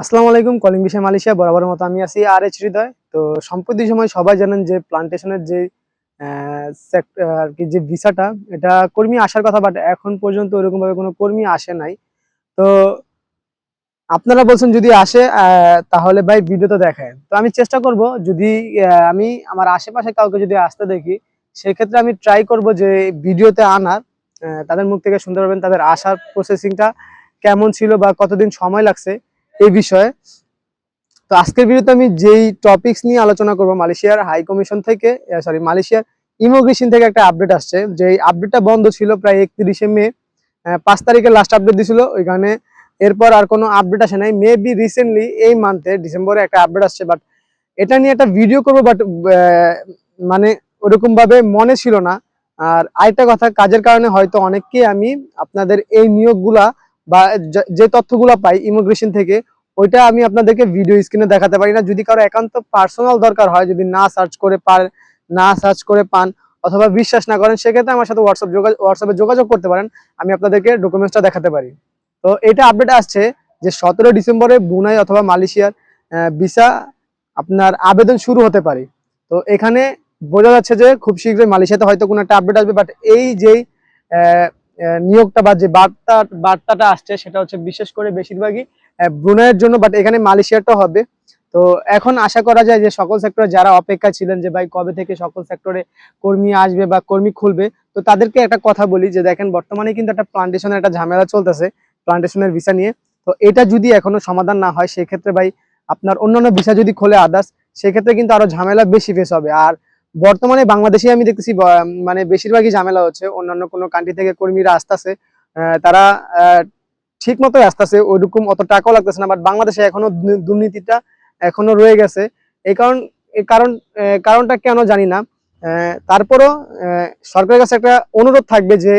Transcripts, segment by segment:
আসসালামু আলাইকুম, কলিং বিষয় মালয়েশিয়া, বরাবর মতো আমি আছি আর এইচ হৃদয়। তো সম্প্রতি সময় সবাই জানেন যে প্লান্টেশনের যে আর কি যে ভিসাটা, এটা কর্মী আসার কথা বাট এখন পর্যন্ত ওরকম ভাবে কোনো কর্মী আসে নাই। তো আপনারা বলছেন যদি আসে তাহলে ভাই ভিডিওতে দেখায়। তো আমি চেষ্টা করব যদি আমি আমার আশেপাশে কাউকে যদি আসতে দেখি, সেক্ষেত্রে আমি ট্রাই করব যে ভিডিওতে আনার তাদের মুখ থেকে শুনতে পারবেন তাদের আসার প্রসেসিংটা কেমন ছিল বা কতদিন সময় লাগছে। এই বিষয়ে। তো আজকের ভিডিওতে আমি যেই টপিকস নিয়ে আলোচনা করব, মালয়েশিয়ার হাই কমিশন থেকে সরি মালয়েশিয়ার ইমিগ্রেশন থেকে একটা আপডেট আসছে। যে আপডেটটা বন্ধ ছিল প্রায় একত্রিশে মে পাঁচ তারিখে লাস্ট আপডেট দিছিল। ওইখানে এরপর আর কোনো আপডেট আসে নাই। মেবি রিসেন্টলি এই মান্থে ডিসেম্বরে একটা আপডেট আসছে বাট এটা নিয়ে একটা ভিডিও করব বাট মানে ওরকম ভাবে মনে ছিল না। আর আরেকটা কথা, কাজের কারণে হয়তো অনেককে আমি আপনাদের এই নিয়োগগুলা বা যে তথ্যগুলো পাই ইমিগ্রেশন থেকে ওইটা আমি আপনাদেরকে ভিডিও স্ক্রিনে দেখাতে পারি না। যদি কারও একান্ত পার্সোনাল দরকার হয়, যদি না সার্চ করে পার, না সার্চ করে পান অথবা বিশ্বাস না করেন, সেক্ষেত্রে আমার সাথে হোয়াটসঅ্যাপ যোগাযোগ হোয়াটসঅ্যাপে যোগাযোগ করতে পারেন। আমি আপনাদেরকে ডকুমেন্টসটা দেখাতে পারি। তো এটা আপডেট আসছে যে সতেরো ডিসেম্বরে বুনাই অথবা মালয়েশিয়ার ভিসা আপনার আবেদন শুরু হতে পারে। তো এখানে বোঝা যাচ্ছে যে খুব শীঘ্রই মালয়েশিয়াতে হয়তো কোনো একটা আপডেট আসবে বাট এই যেই নিয়োগটা বা যে বার্তা, বার্তাটা আসছে সেটা হচ্ছে বিশেষ করে বেশিরভাগই ব্রুনাইয়ের জন্য বাট এখানে মালয়েশিয়াটা হবে। তো এখন আশা করা যায় যে সকল সেক্টরে যারা অপেক্ষা ছিলেন যে ভাই কবে থেকে সকল সেক্টরে কর্মী আসবে বা কর্মী খুলবে, তো তাদেরকে একটা কথা বলি যে দেখেন, বর্তমানে কিন্তু একটা প্লান্টেশনের একটা ঝামেলা চলতেছে প্লান্টেশনের ভিসা নিয়ে। তো এটা যদি এখনও সমাধান না হয়, সেক্ষেত্রে ভাই আপনার অন্যান্য ভিসা যদি খোলে আদার্স সেক্ষেত্রে কিন্তু আরও ঝামেলা বেশি ফেস হবে। আর বর্তমানে বাংলাদেশে আমি দেখতেছি মানে বেশিরভাগই ঝামেলা হচ্ছে। অন্যান্য কোনো কান্ট্রি থেকে কর্মীরা আসতেছে তারা ঠিক মতোই আসতেছে, ওইরকম অত টাকাও লাগতেছে না বাট বাংলাদেশে এখনও দুর্নীতিটা এখনও রয়ে গেছে। এই কারণ কারণ কারণটা কেন জানি না। তারপরও সরকারের কাছে একটা অনুরোধ থাকবে যে,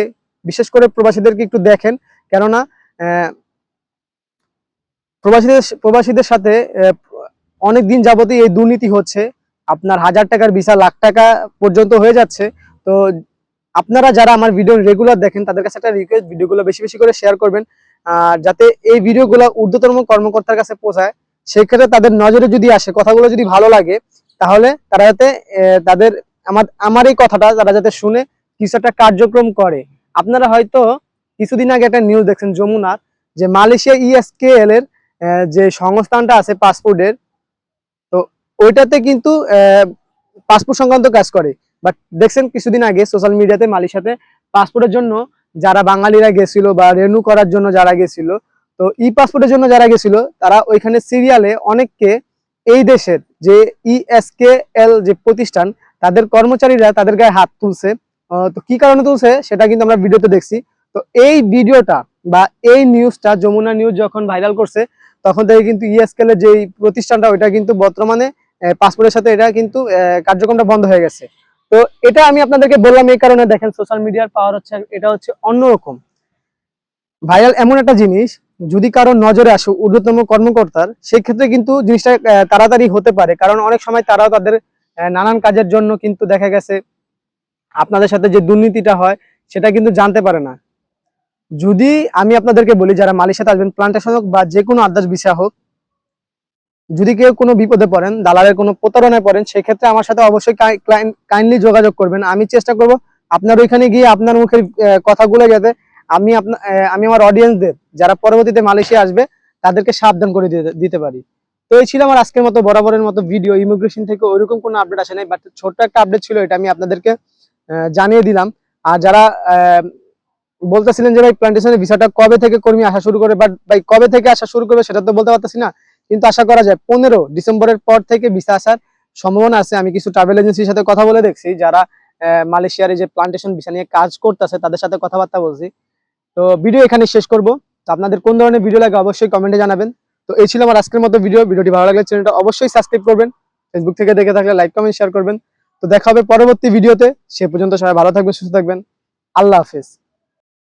বিশেষ করে প্রবাসীদেরকে একটু দেখেন। কেননা প্রবাসীদের প্রবাসীদের সাথে অনেক দিন যাবতই এই দুর্নীতি হচ্ছে। আপনার হাজার টাকার ভিসা লাখ টাকা পর্যন্ত হয়ে যাচ্ছে। তো আপনারা যারা আমার ভিডিও রেগুলার দেখেন তাদের কাছে একটা রিকোয়েস্ট ভিডিওগুলো বেশি বেশি করে শেয়ার করবেন। যাতে এই ভিডিওগুলো ঊর্ধ্বতম কর্মকর্তার কাছে পৌঁছায় সেক্ষেত্রে তাদের নজরে যদি আসে কথাগুলো যদি ভালো লাগে তাহলে তারা যাতে তাদের আমার আমার এই কথাটা তারা যাতে শুনে কিছু একটা কার্যক্রম করে। আপনারা হয়তো কিছুদিন আগে একটা নিউজ দেখছেন যমুনার যে মালয়েশিয়া ইএসকেএল এর আহ, যে সংস্থানটা আছে পাসপোর্টের ওইটাতে কিন্তু পাসপোর্ট সংক্রান্ত কাজ করে। বাট দেখছেন, কিছুদিন আগে সোশ্যাল মিডিয়াতে মালয়েশিয়াতে পাসপোর্টের জন্য যারা বাঙালিরা গেছিল বা রেনু করার জন্য যারা গেছিল, তো ই পাসপোর্টের জন্য যারা গেছিল, তারা ওইখানে সিরিয়ালে অনেককে এই দেশের যে ইএসকেএল যে প্রতিষ্ঠান, তাদের কর্মচারীরা তাদের গায়ে হাত তুলছে। তো কি কারণে তুলছে, সেটা কিন্তু আমরা ভিডিওতে দেখছি। তো এই ভিডিওটা বা এই নিউজটা যমুনা নিউজ যখন ভাইরাল করছে, তখন থেকে কিন্তু ইএসকেএল এর যে প্রতিষ্ঠানটা, ওইটা কিন্তু বর্তমানে পাসপোর্টের সাথে এটা কিন্তু কার্যক্রমটা বন্ধ হয়ে গেছে। তো এটা আমি আপনাদেরকে বললাম এই কারণে, দেখেন সোশ্যাল মিডিয়ার পাওয়ার হচ্ছে, এটা হচ্ছে অন্যরকম ভাইরাল এমন একটা জিনিস, যদি কারও নজরে আসে ঊর্ধ্বতম কর্মকর্তার সেই ক্ষেত্রে কিন্তু জিনিসটা তাড়াতাড়ি হতে পারে। কারণ অনেক সময় তারাও তাদের নানান কাজের জন্য কিন্তু দেখা গেছে, আপনাদের সাথে যে দুর্নীতিটা হয়, সেটা কিন্তু জানতে পারে না। যদি আমি আপনাদেরকে বলি, যারা মালয়েশিয়াতে আসবেন প্লান্টেশন হোক বা যে কোনো আদার্স বিষয় হোক যদি কেউ কোনো বিপদে পড়েন, দালালের কোনো প্রতারণায় পড়েন, সেক্ষেত্রে আমার সাথে অবশ্যই কাইন্ডলি যোগাযোগ করবেন। আমি চেষ্টা করব আপনার ওইখানে গিয়ে আপনার মুখের কথাগুলো যাতে আমি আপনার আমি আমার অডিয়েন্সদের যারা পরবর্তীতে মালয়েশিয়া আসবে, তাদেরকে সাবধান করে দিতে পারি। তো এই ছিল আমার আজকের মতো বরাবরের মতো ভিডিও ইমিগ্রেশন থেকে ওইরকম কোনো আপডেট আসে নাই বাট ছোট্ট একটা আপডেট ছিল, এটা আমি আপনাদেরকে জানিয়ে দিলাম। আর যারা বলতেছিলেন যে ভাই প্লান্টেশনের ভিসাটা কবে থেকে কর্মী আসা শুরু করে বাট ভাই, কবে থেকে আসা শুরু করবে, সেটা তো বলতে পারতেছি না। কিন্তু আশা করা যায় পনেরো ডিসেম্বরের পর থেকে ভিসা আসার সম্ভাবনা আছে। আমি কিছু ট্রাভেল এজেন্সির সাথে কথা বলে দেখছি, যারা মালয়েশিয়ার যে প্লান্টেশন ভিসা নিয়ে কাজ করতেছে, তাদের সাথে কথাবার্তা বলছি। তো ভিডিও এখানে শেষ করব। তো আপনাদের কোন ধরনের ভিডিও লাগে অবশ্যই কমেন্টে জানাবেন। তো এই ছিল আমার আজকের মতো ভিডিও ভিডিওটি ভালো লাগলে চ্যানেলটা অবশ্যই সাবস্ক্রাইব করবেন। ফেসবুক থেকে দেখে থাকলে লাইক কমেন্ট শেয়ার করবেন। তো দেখা হবে পরবর্তী ভিডিওতে সে পর্যন্ত সবাই ভালো থাকবেন, সুস্থ থাকবেন। আল্লাহ হাফেজ।